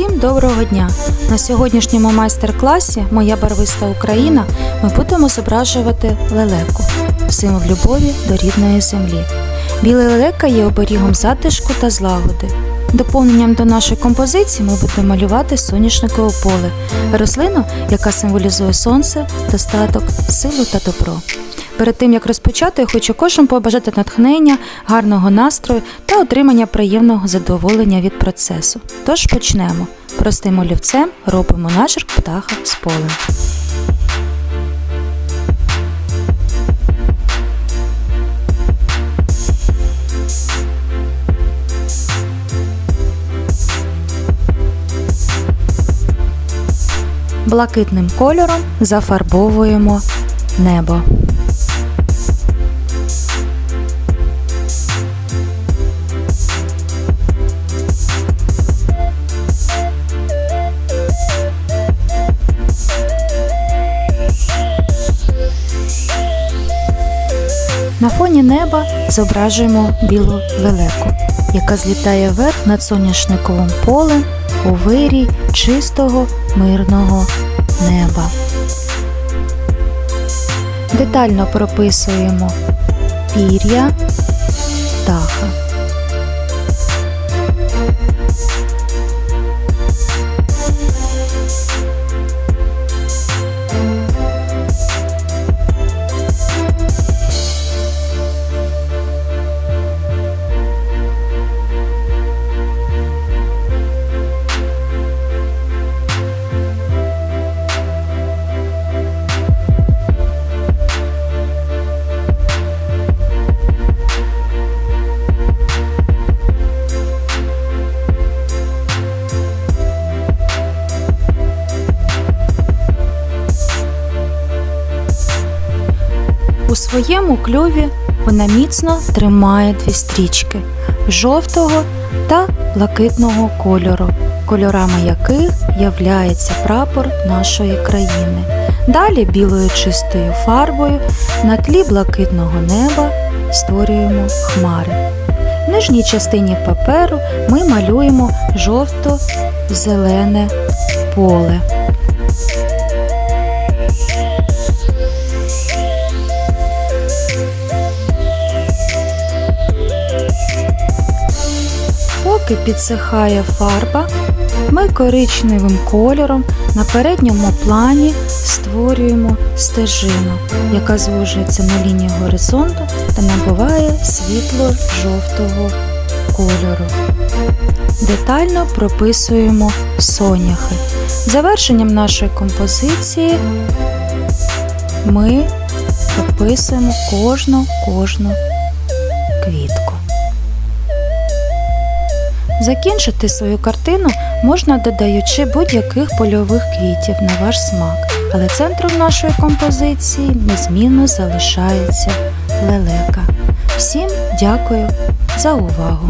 доброго дня! На сьогоднішньому майстер-класі Моя барвиста Україна ми будемо зображувати лелеку символ любові до рідної землі. Білий лелека є оберігом затишку та злагоди. Доповненням до нашої композиції ми будемо малювати соняшникове поле, рослину, яка символізує сонце, достаток, силу та добро. Перед тим як розпочати, я хочу кожному побажати натхнення, гарного настрою та отримання приємного задоволення від процесу. Тож почнемо. Простим олівцем робимо начерк птаха з полем. Блакитним кольором зафарбовуємо небо. На фоні неба зображуємо білу велику, яка злітає вверх над соняшниковим полем у вирій чистого мирного неба. Детально прописуємо пір'я птаха. Своєму клюві вона міцно тримає дві стрічки жовтого та блакитного кольору, кольорами яких являється прапор нашої країни. Далі білою чистою фарбою на тлі блакитного неба створюємо хмари. В нижній частині паперу ми малюємо жовто-зелене поле. Поки підсихає фарба, ми коричневим кольором на передньому плані створюємо стежину, яка звужується на лінії горизонту та набуває світло-жовтого кольору. Детально прописуємо соняхи. Завершенням нашої композиції ми прописуємо кожну кожну квітку. Закінчити свою картину можна додаючи будь-яких польових квітів на ваш смак, але центром нашої композиції незмінно залишається лелека. Всім дякую за увагу!